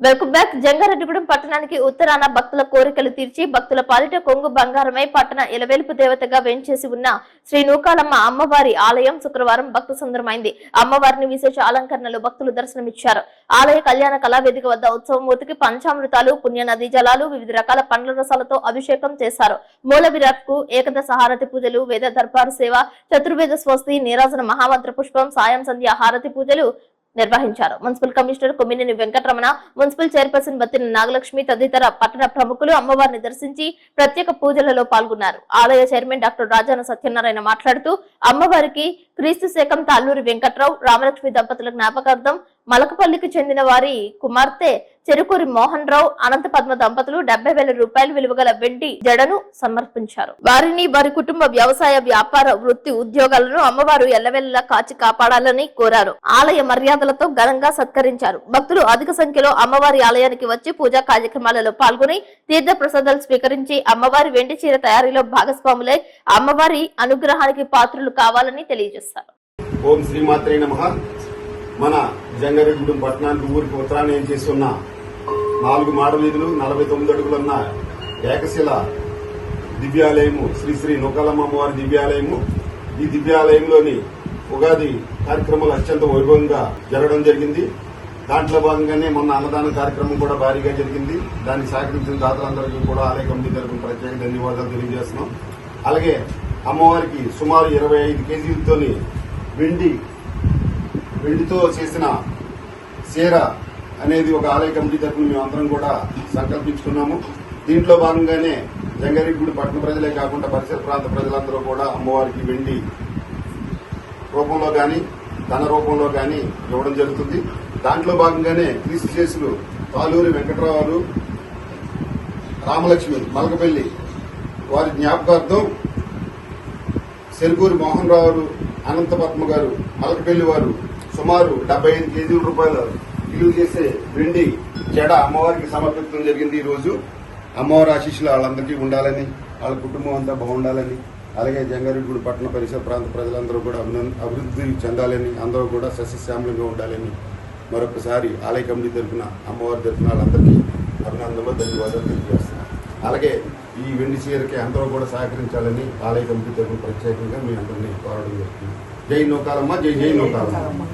Welcome back. Jangareddygudem పట్టణానికి ఉత్తరాన భక్తుల కోరికలు తీర్చి భక్తుల పాలిట కొంగు బంగారమై పట్టణ ఇలవేల్పు దేవతగా వెంచేసి ఉన్న శ్రీ నూకాలమ్మ అమ్మవారి ఆలయం శుక్రవారం భక్త సుందరమైంది. అమ్మవారిని విశేష అలంకరణలో భక్తులు దర్శనమిచ్చారు. ఆలయ కళ్యాణ కళావేదిక వద్ద ఉత్సవమూర్తికి పంచామృతాలు పుణ్య నదీ జలాలు వివిధ రకాల పండ్ల రసాలతో అభిషేకం చేశారు. మూల విరాట్కు ఏకదశ హారతి పూజలు వేద దర్బారు సేవ చతుర్వేద స్వస్తి నీరాజన మహామంత్ర పుష్పం సాయం సంధ్య హారతి పూజలు నిర్వహించారు. Municipal commissioner Kommineni Venkataramana municipal chairperson Battina Nagalakshmi తదితర పట్టణ ప్రముఖులు అమ్మవారిని దర్శించి ప్రత్యేక పూజలలో పాల్గొన్నారు. ఆలయ చైర్మన్ డాక్టర్ రాజాన సత్యనారాయణ మాట్లాడుతూ అమ్మవారికి క్రీస్తు శకం తాళ్ళూరి వెంకట్రావు రామలక్ష్మి దంపతుల జ్ఞాపకార్థం మలకపల్లికి చెందిన వారి కుమార్తె చెరుకూరి మోహన్ రావు అనంత పద్మ దంపతులు డెబ్బై వేల రూపాయలు విలువ గల వెండి జడను సమర్పించారు. వారిని వారి కుటుంబ వ్యవసాయ వ్యాపార వృత్తి ఉద్యోగాలను అమ్మవారు ఎల్లవెల్లలా కాచి కాపాడాలని కోరారు. ఆలయ మర్యాదలతో ఘనంగా సత్కరించారు. భక్తులు అధిక సంఖ్యలో అమ్మవారి ఆలయానికి వచ్చి పూజా కార్యక్రమాలలో పాల్గొని తీర్థ ప్రసాదాలు స్వీకరించి అమ్మవారి వెండి చీర తయారీలో భాగస్వాములై అమ్మవారి అనుగ్రహానికి పాత్రులు కావాలని తెలియజేశారు. ఓం శ్రీమాత్రే నమ. మన జంగారెడ్డిగూడెం పట్టణానికి ఊరికి ఉత్తరాన్ని ఏం చేస్తున్న నాలుగు మాడ వీధులు నలభై తొమ్మిది అడుగులున్న ఏకశిల దివ్యాలయము శ్రీ శ్రీ నూకాలమ్మ అమ్మవారి దివ్యాలయము. ఈ దివ్యాలయంలోని ఉగాది కార్యక్రమాలు అత్యంత వైభవంగా జరగడం జరిగింది. దాంట్లో భాగంగానే మొన్న అన్నదాన కార్యక్రమం కూడా భారీగా జరిగింది. దానికి సహకరించిన దాతలందరికీ కూడా ఆలయ కమిటీ తరఫున ప్రత్యేక ధన్యవాదాలు తెలియజేస్తున్నాం. అలాగే అమ్మవారికి సుమారు ఇరవై ఐదు కేజీలతోని వెండి వెండితో చేసిన చీర అనేది ఒక ఆలయ కమిటీ తరఫున మేమందరం కూడా సంకల్పించుకున్నాము. దీంట్లో భాగంగానే జంగారెడ్డిగూడి పట్టణ ప్రజలే కాకుండా పరిసర ప్రాంత ప్రజలందరూ కూడా అమ్మవారికి వెండి రూపంలో కానీ ధన రూపంలో కానీ ఇవ్వడం జరుగుతుంది. దాంట్లో భాగంగానే క్రీస్తు చేసులు కాలూరి వెంకట్రావు రామలక్ష్మి మలకపల్లి వారి జ్ఞాపకార్థం చెరుకూరి మోహన్ రావు అనంత పద్మ గారు మలకపల్లి వారు సుమారు డెబ్బై ఐదు కేజీల రూపాయలు విలువ చేసే వెండి జడ అమ్మవారికి సమర్పించడం జరిగింది ఈ రోజు. అమ్మవారి ఆశీస్సులు వాళ్ళందరికీ ఉండాలని వాళ్ళ కుటుంబం అంతా బాగుండాలని అలాగే జంగారెడ్డిగూడి పట్టణ పరిసర ప్రాంత ప్రజలందరూ కూడా అభివృద్ధి చెందాలని అందరూ కూడా సస్యశ్యామలంగా ఉండాలని మరొకసారి ఆలయ కమిటీ తరఫున అమ్మవారి తరఫున వాళ్ళందరికీ అభినందనలు ధన్యవాదాలు తెలియజేస్తున్నాను. అలాగే ఈ వెండి చీరకి అందరూ కూడా సహకరించాలని ఆలయ కమిటీ తరఫున ప్రత్యేకంగా మీ అందరినీ కోరడం జరుగుతుంది. జై నౌకాలమ్మ జై జై నౌకాలమ్మ.